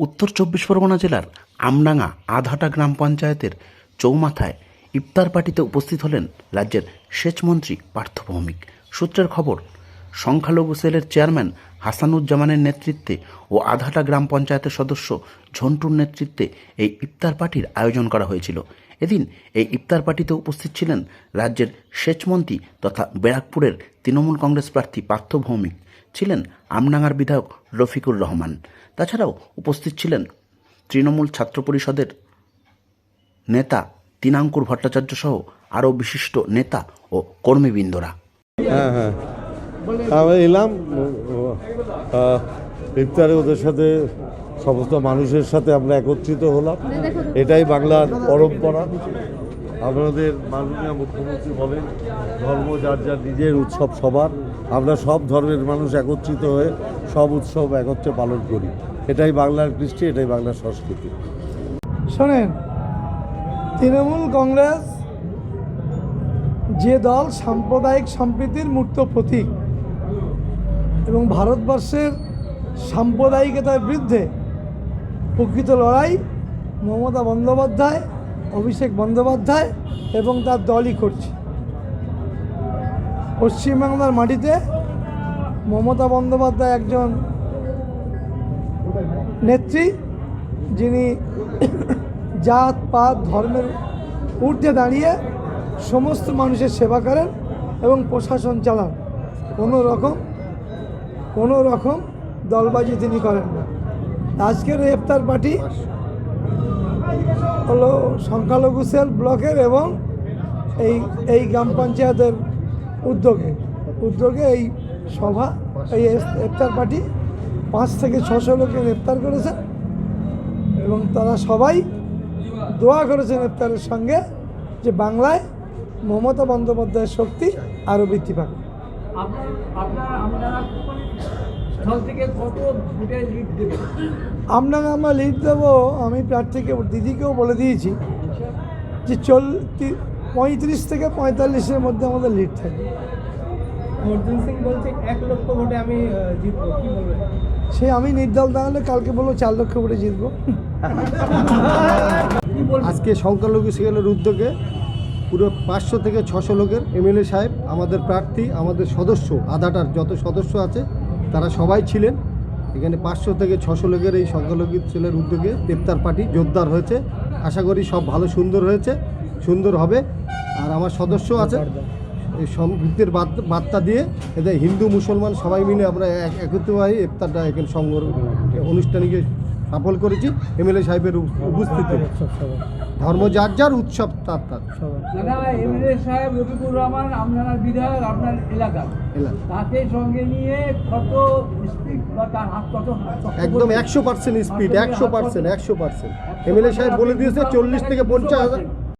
উত্তর চব্বিশ পরগনা জেলার আমডাঙ্গা আধাটা গ্রাম পঞ্চায়েতের চৌমাথায় ইফতার পার্টিতে উপস্থিত হলেন রাজ্যের সেচমন্ত্রী পার্থ ভৌমিক। সূত্রের খবর সংখ্যালঘু সেলের চেয়ারম্যান হাসানুজ্জামানের নেতৃত্বে ও আধাটা গ্রাম পঞ্চায়েতের সদস্য ঝন্টুর নেতৃত্বে এই ইফতার পার্টির আয়োজন করা হয়েছিল। এদিন এই ইফতার পার্টিতে উপস্থিত ছিলেন রাজ্যের সেচমন্ত্রী তথা ব্যারাকপুরের তৃণমূল কংগ্রেস প্রার্থী পার্থ ভৌমিক, ছিলেন আমডাঙ্গার বিধায়ক রফিকুর রহমান। তাছাড়াও উপস্থিত ছিলেন তৃণমূল ছাত্র পরিষদের নেতা তিনাঙ্কুর ভট্টাচার্য সহ আরও বিশিষ্ট নেতা ও কর্মীবৃন্দরা। হ্যাঁ হ্যাঁ। আমরা এলাম ইফতারে ওদের সাথে সমস্ত মানুষের সাথে আমরা একত্রিত হলাম। এটাই বাংলার পরম্পরা। আমাদের মাননীয় মুখ্যমন্ত্রী বলেন, ধর্ম যার যার নিজের উৎসব সবার। আমরা সব ধর্মের মানুষ একত্রিত হয়ে সব উৎসব একত্রে পালন করি। এটাই বাংলার কৃষ্টি, এটাই বাংলার সংস্কৃতি। শোনেন, তৃণমূল কংগ্রেস যে দল সাম্প্রদায়িক সম্প্রীতির মূর্ত প্রতীক এবং ভারতবর্ষের সাম্প্রদায়িকতার বিরুদ্ধে প্রকৃত লড়াই মমতা বন্দ্যোপাধ্যায়, অভিষেক বন্দ্যোপাধ্যায় এবং তার দলই করছে। পশ্চিমবাংলার মাটিতে মমতা বন্দ্যোপাধ্যায় একজন নেত্রী, যিনি জাত, পাত, ধর্মের ঊর্ধ্বে দাঁড়িয়ে সমস্ত মানুষের সেবা করেন এবং প্রশাসন চালান। কোনো রকম কোনো রকম দলবাজি তিনি করেন না। আজকের ইফতার পার্টি হলো সংখ্যালঘু সেল ব্লকের এবং এই এই গ্রাম পঞ্চায়েতের উদ্যোগে। উদ্যোগে এই সভা, এই ইফতার পার্টি পাঁচ থেকে ছশো লোকের ইফতার করেছে এবং তারা সবাই দোয়া করেছেন ইফতারের সঙ্গে যে বাংলায় মমতা বন্দ্যোপাধ্যায়ের শক্তি আরও বৃদ্ধি পাবে। আপনারা স্থল থেকে কত ভোটের লিড দেবেন আপনাকে আমরা লিড দেবো আমি প্রার্থীকে দিদিকেও বলে দিয়েছি যে চল পঁয়ত্রিশ থেকে পঁয়তাল্লিশের মধ্যে আমাদের লিড থাকবে। অর্জুন সিং বলছে এক লক্ষ ভোটে আমি জিতবো। কি বলবেন? সে আমি নির্দল দাঁড়ালে কালকে বলব চার লক্ষ করে জিতবো। আজকে সংখ্যালঘু সিএলের উদ্যোগে পুরো পাঁচশো থেকে ছশো লোকের এমএলএ সাহেব আমাদের প্রার্থী আমাদের সদস্য আধাটার যত সদস্য আছে তারা সবাই ছিলেন। এখানে পাঁচশো থেকে ছশো লোকের এই সংখ্যালঘু ছেলের উদ্যোগে গ্রেপ্তার পার্টি জোরদার হয়েছে। আশা করি সব ভালো, সুন্দর হয়েছে, সুন্দর হবে। আর আমার সদস্য আছে, এই সমৃদ্ধির বার্তা- দিয়ে এদের হিন্দু, মুসলমান সবাই মিলে আমরা এক- একত্রিত হয়ে ইফতারটা এখানে সংগ্রহ অনুষ্ঠানকে সফল করেছি এমএলএ সাহেবের উপস্থিতি। ধর্ম যার যার উৎসব তার তার। দাদা এমএলএ সাহেব রফিকুর রহমান আপনার বিধায়ক আপনার এলাকা। তাকে সঙ্গে নিয়ে কত স্পিড বা তার হাত কত একদম একশো পার্সেন্ট স্পিড একশো পার্সেন্ট একশো পার্সেন্ট এমএলএ সাহেব বলে দিয়েছে চল্লিশ থেকে পঞ্চাশ হাজার